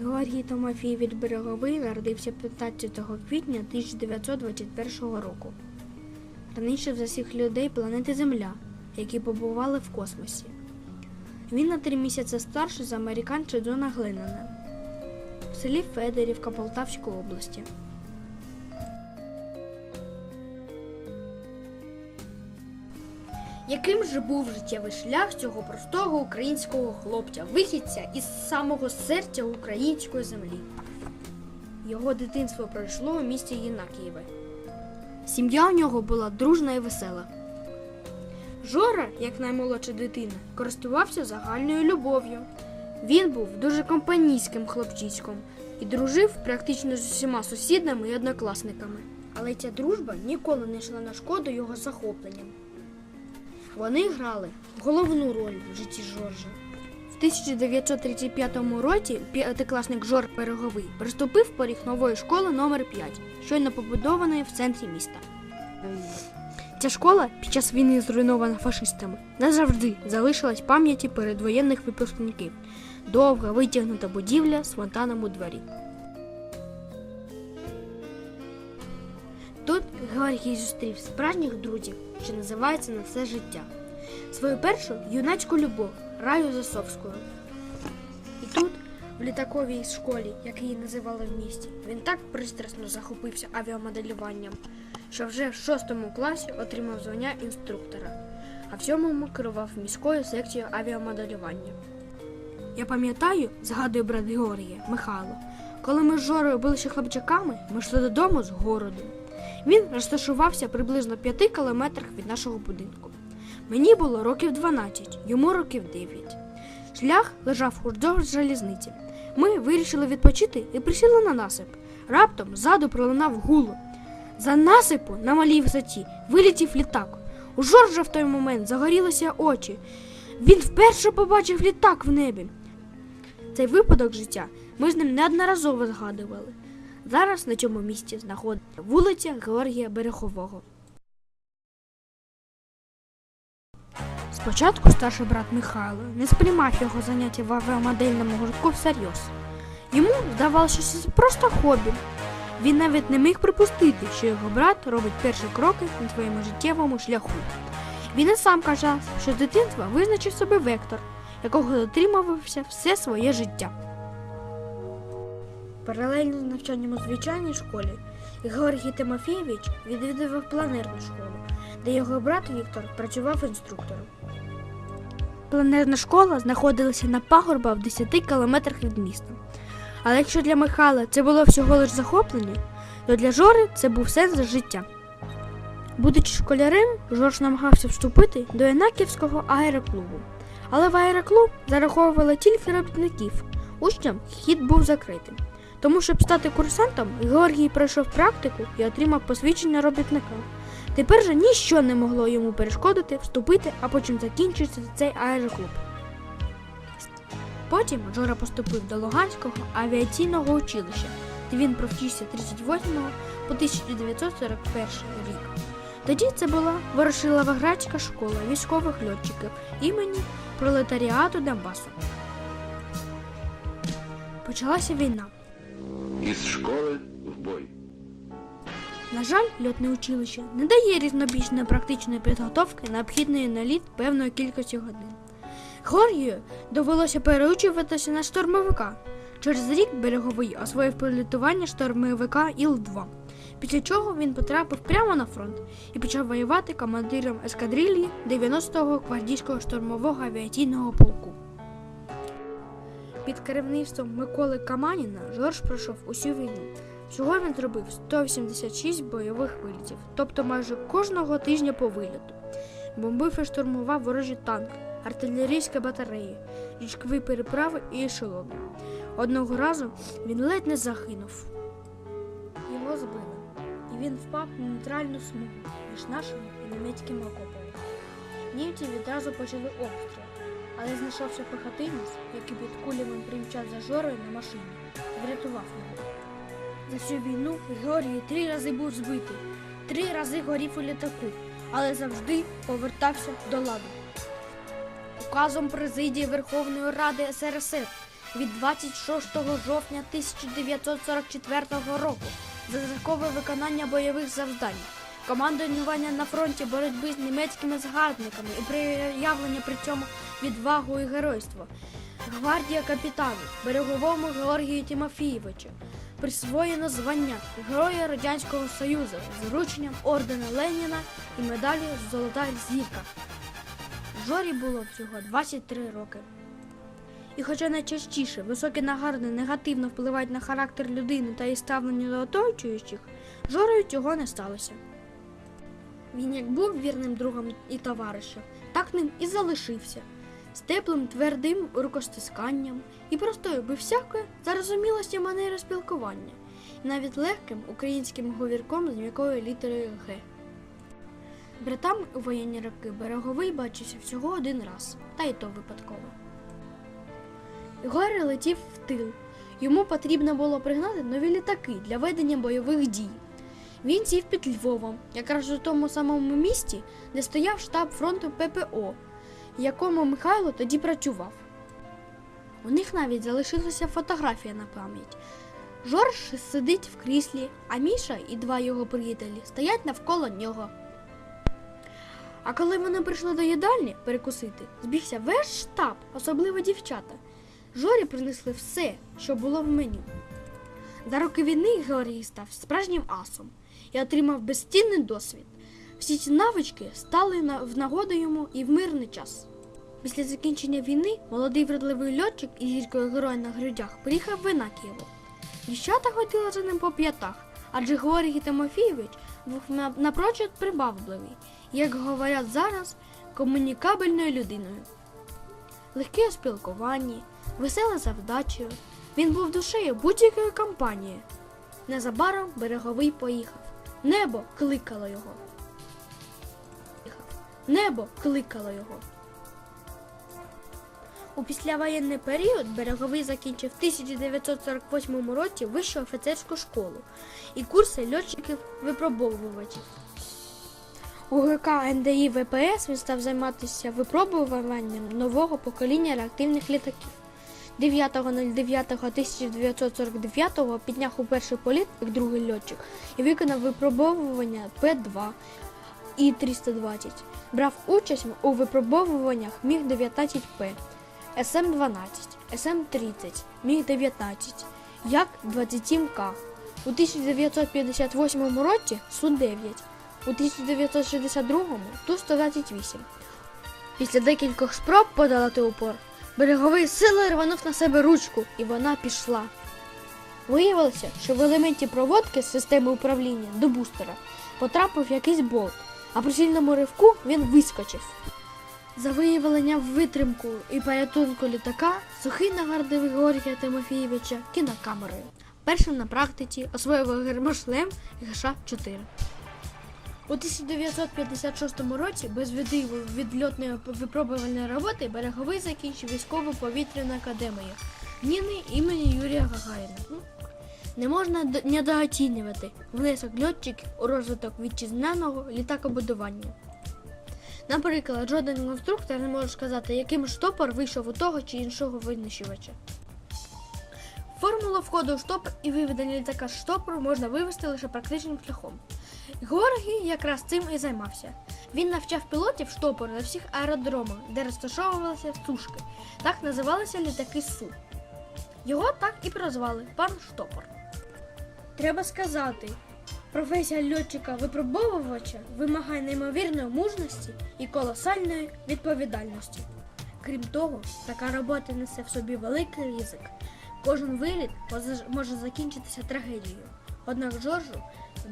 Георгій Томофійович Береговий народився 15 квітня 1921 року. Раніше за всіх людей планети Земля, які побували в космосі. Він на три місяці старший за американця Джона Глинана в селі Федерівка Полтавської області. Яким же був життєвий шлях цього простого українського хлопця, вихідця із самого серця української землі? Його дитинство пройшло у місті Єнакієве. Сім'я у нього була дружна і весела. Жора, як наймолодша дитина, користувався загальною любов'ю. Він був дуже компанійським хлопчиськом і дружив практично з усіма сусідами і однокласниками. Але ця дружба ніколи не йшла на шкоду його захопленням. Вони грали головну роль в житті Жоржа. В 1935 році п'ятикласник Жор Береговий приступив поріг нової школи номер 5 щойно побудованої в центрі міста. Ця школа під час війни зруйнована фашистами назавжди залишилась пам'яті передвоєнних випускників. Довга витягнута будівля з фонтаном у дворі. Тут Георгій зустрів справжніх друзів, що називається на все життя. Свою першу юнацьку любов Раю Засовською. І тут, в літаковій школі, як її називали в місті, він так пристрасно захопився авіамоделюванням, що вже в шостому класі отримав звання інструктора, а в сьомому керував міською секцією авіамоделювання. Я пам'ятаю, згадує брат Георгія, Михайло, коли ми з Жорою були ще хлопчаками, ми йшли додому з городу. Він розташувався приблизно в п'яти кілометрах від нашого будинку. Мені було років 12, йому років 9. Шлях лежав уздовж залізниці. Ми вирішили відпочити і присіли на насип. Раптом ззаду пролунав гуло. За насипу на малій висоті вилетів літак. У Жоржа в той момент загорілися очі. Він вперше побачив літак в небі. Цей випадок життя ми з ним неодноразово згадували. Зараз на цьому місці знаходиться вулиця Георгія Берехового. Спочатку старший брат Михайло не сприймав його заняття в авіамодельному гуртку всерйоз. Йому здавалося, що це просто хобі. Він навіть не міг припустити, що його брат робить перші кроки на своєму життєвому шляху. Він і сам казав, що з дитинства визначив собі вектор, якого дотримувався все своє життя. Паралельно з навчанням у звичайній школі Георгій Тимофійович відвідував планерну школу, де його брат Віктор працював інструктором. Планерна школа знаходилася на пагорба в 10 кілометрах від міста. Але якщо для Михайла це було всього лиш захоплення, то для Жори це був сенс життя. Будучи школярем, Жорж намагався вступити до Янаківського аероклубу. Але в аероклуб зараховували тільки робітників. Учням хід був закритим. Тому, щоб стати курсантом, Георгій пройшов практику і отримав посвідчення робітника. Тепер же ніщо не могло йому перешкодити вступити, а потім закінчити цей аероклуб. Потім Жора поступив до Луганського авіаційного училища, де він провчився 38 по 1941 рік. Тоді це була Ворошиловоградська школа військових льотчиків імені пролетаріату Донбасу. Почалася війна. Із школи в бой. На жаль, льотне училище не дає різнобічної практичної підготовки, необхідної на літ певної кількості годин. Георгію довелося переучуватися на штурмовика. Через рік береговий освоїв пілотування штурмовика Іл-2, після чого він потрапив прямо на фронт і почав воювати командиром ескадрильї 90-го гвардійського штурмового авіаційного полку. Під керівництвом Миколи Каманіна Жорж пройшов усю війну. Всього він зробив 186 бойових вилітів, тобто майже кожного тижня по виліту. Бомбив і штурмував ворожі танки, артилерійські батареї, річкові переправи і ешелони. Одного разу він ледь не загинув. Його збили, і він впав на нейтральну смугу між нашими і німецькими окопами. Німці відразу почали обстріл, але знайшовся пехотинець, який під кулями примчав за жорою на машині, врятував його. За всю війну Георгій три рази був збитий, три рази горів у літаку, але завжди повертався до ладу. Указом президії Верховної Ради СРСР від 26 жовтня 1944 року за закове виконання бойових завдань, командування на фронті боротьби з німецькими згарбниками і проявлення при цьому відвагу і геройство. Гвардія капітану береговому Георгію Тимофійовичу присвоєно звання Героя Радянського Союзу з врученням ордена Леніна і медалі Золота зірка. Жорі було всього 23 роки. І хоча найчастіше високі нагарди негативно впливають на характер людини та її ставлення до оточуючих, Жорою цього не сталося. Він як був вірним другом і товаришем, так ним і залишився, з теплим твердим рукостисканням і простою без всякої зарозумілості манери спілкування, і навіть легким українським говірком з м'якою літерою Г. Братам у воєнні роки береговий бачився всього один раз, та й то випадково. Ігор летів в тил. Йому потрібно було пригнати нові літаки для ведення бойових дій. Він сів під Львовом, якраз у тому самому місті, де стояв штаб фронту ППО, якому Михайло тоді працював. У них навіть залишилася фотографія на пам'ять. Жорж сидить в кріслі, а Міша і два його приятелі стоять навколо нього. А коли вони прийшли до їдальні перекусити, збігся весь штаб, особливо дівчата. Жорі принесли все, що було в меню. За роки війни Георгій став справжнім асом і отримав безцінний досвід. Всі ці навички стали в нагоду йому і в мирний час. Після закінчення війни молодий вродливий льотчик із зіркою героя на грудях приїхав в Інакієво. Дівчата ходили за ним по п'ятах, адже Георгій Тимофійович був на- напрочуд прибавливий, як говорять зараз, комунікабельною людиною. Легкий у спілкуванні, веселий за. Він був душею будь-якої компанії. Незабаром береговий поїхав. Небо кликало його. Небо кликало його. У післявоєнний період береговий закінчив в 1948 році вищу офіцерську школу і курси льотчиків-випробовувачів. У ГК НДІ ВПС він став займатися випробуванням нового покоління реактивних літаків. 9.09.1949 підняв у перший політ як другий льотчик і виконав випробовування П-2 і 320. Брав участь у випробовуваннях Міг-19П, СМ-12, СМ-30, Міг-19, Як-27К. У 1958 році Су-9, у 1962 Ту-128. Після декількох спроб подолати упор, береговий силою рванув на себе ручку, і вона пішла. Виявилося, що в елементі проводки з системи управління до бустера потрапив якийсь болт, а при сильному ривку він вискочив. За виявлення витримку і порятунку літака сухий нагардив Георгія Тимофійовича кінокамерою. Першим на практиці освоював гермошлем ГШ-4. У 1956 році без відриву від випробувальної роботи береговий закінчив військову повітряну академію Ніни імені Юрія Гагаріна. Не можна недооцінювати внесок льотчиків у розвиток вітчизняного літакобудування. Наприклад, жоден конструктор не може сказати, яким штопор вийшов у того чи іншого винищувача. Формулу входу в штопор і виведення літака з штопору можна вивести лише практичним шляхом. Георгій якраз цим і займався. Він навчав пілотів штопору на всіх аеродромах, де розташовувалися сушки. Так називалися літаки Су. Його так і прозвали пан Штопор. Треба сказати, професія льотчика-випробовувача вимагає неймовірної мужності і колосальної відповідальності. Крім того, така робота несе в собі великий ризик. Кожен виліт може закінчитися трагедією. Однак Джорджу